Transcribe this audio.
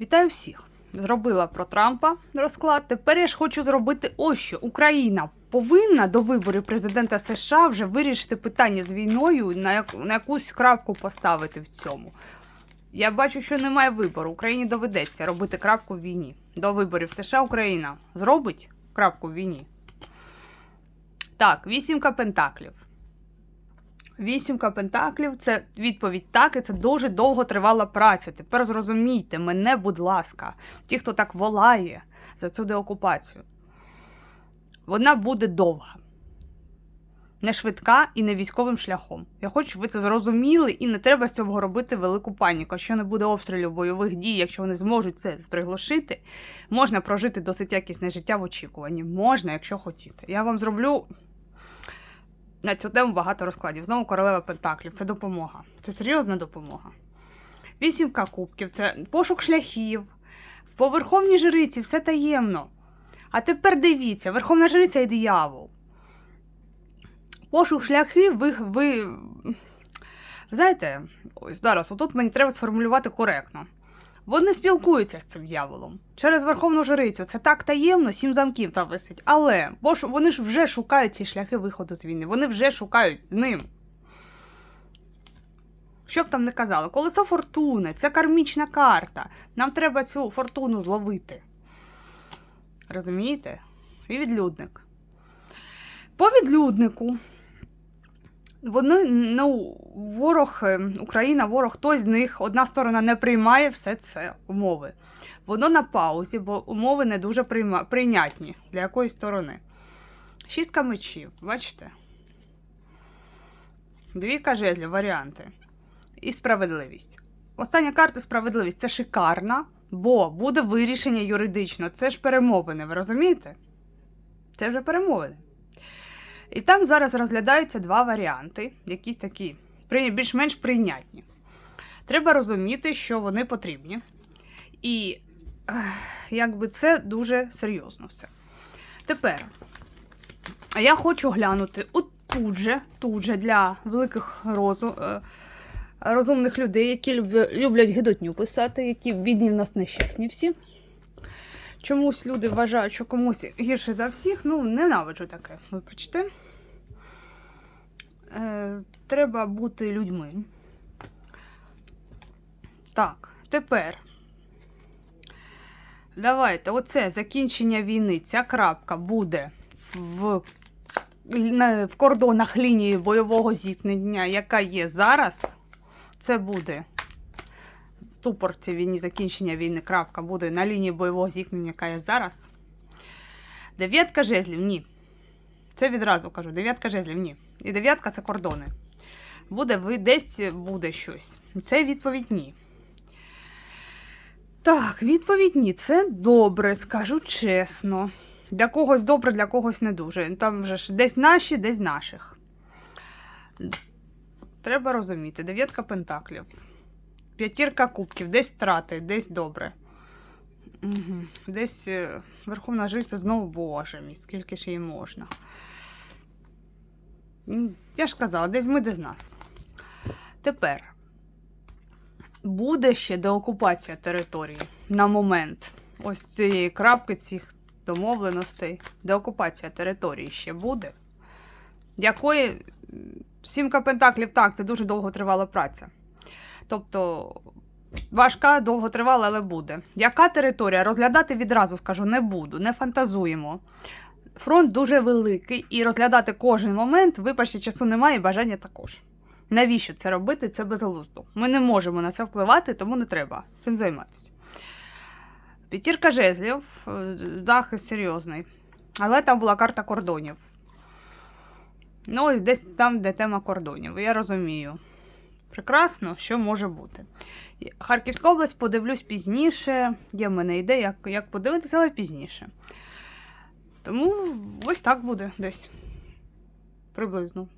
Вітаю всіх! Зробила про Трампа розклад. Тепер я ж хочу зробити ось що. Україна повинна до виборів президента США вже вирішити питання з війною, на, як, на якусь крапку поставити в цьому. Я бачу, що немає вибору. Україні доведеться робити крапку в війні. До виборів США Україна зробить крапку в війні. Так, вісімка пентаклів. Вісімка пентаклів це відповідь так, і це дуже довго тривала праця. Тепер зрозумійте мене, будь ласка, ті, хто так волає за цю деокупацію. Вона буде довга, не швидка і не військовим шляхом. Я хочу, щоб ви це зрозуміли, і не треба з цього робити велику паніку. Якщо не буде обстрілів бойових дій, якщо вони зможуть це приглушити, можна прожити досить якісне життя в очікуванні. Можна, якщо хотіти. Я вам зроблю на цю тему багато розкладів. Знову королева Пентаклів це допомога. Це серйозна допомога. Вісімка кубків це пошук шляхів. По верховній жриці все таємно. А тепер дивіться, верховна жриця і диявол. Пошук шляхів, ви. ви... Знаєте, ось зараз, отут мені треба сформулювати коректно. Вони спілкуються з цим дьяволом через верховну жрицю. Це так таємно, сім замків там висить. Але бо ж вони ж вже шукають ці шляхи виходу з війни. Вони вже шукають з ним. Що б там не казали, колесо фортуни це кармічна карта. Нам треба цю фортуну зловити. Розумієте? І відлюдник. По відлюднику. Вони, ну, ворог, е, Україна, ворог, хтось з них, одна сторона не приймає все це умови. Воно на паузі, бо умови не дуже прийма, прийнятні для якоїсь сторони. Шістка мечів, бачите? Двійка жезлів, варіанти. І справедливість. Остання карта справедливість це шикарна, бо буде вирішення юридично. Це ж перемовини, ви розумієте? Це вже перемовини. І там зараз розглядаються два варіанти, якісь такі більш-менш прийнятні. Треба розуміти, що вони потрібні. І якби це дуже серйозно все. Тепер я хочу глянути от тут же, тут же для великих розу, е, розумних людей, які люблять гидотню писати, які бідні в нас нещасні всі. Чомусь люди вважають, що комусь гірше за всіх. Ну, ненавиджу таке, вибачте. Е, треба бути людьми. Так, тепер. Давайте, оце закінчення війни, ця крапка буде в, в кордонах лінії бойового зіткнення, яка є зараз. Це буде ступор цієї війни, закінчення війни, крапка буде на лінії бойового зіткнення, яка є зараз. Дев'ятка жезлів, ні. Це відразу кажу, дев'ятка жезлів, ні. І дев'ятка це кордони. Буде ви десь буде щось. Це відповідь ні. Так, відповідь ні. Це добре, скажу чесно. Для когось добре, для когось не дуже. Там вже ж десь наші, десь наших. Треба розуміти. Дев'ятка пентаклів. П'ятірка кубків, десь втрати, десь добре. Угу. Десь е, Верховна Жриця знову Боже мій, скільки ж їй можна. Я ж казала, десь ми, десь нас. Тепер буде ще деокупація території на момент ось цієї крапки, цих домовленостей. Деокупація території ще буде. Якої сімка пентаклів так, це дуже довго тривала праця. Тобто важка, довго тривала, але буде. Яка територія? Розглядати відразу скажу, не буду, не фантазуємо. Фронт дуже великий, і розглядати кожен момент, вибачте, часу немає, і бажання також. Навіщо це робити? Це безглуздо. Ми не можемо на це впливати, тому не треба цим займатися. П'ятірка жезлів, е, захист серйозний. Але там була карта кордонів. Ну, ось десь там, де тема кордонів. Я розумію. Прекрасно, що може бути. Харківська область подивлюсь пізніше. Є в мене ідея, як, як подивитися, але пізніше. Тому ось так буде десь. Приблизно.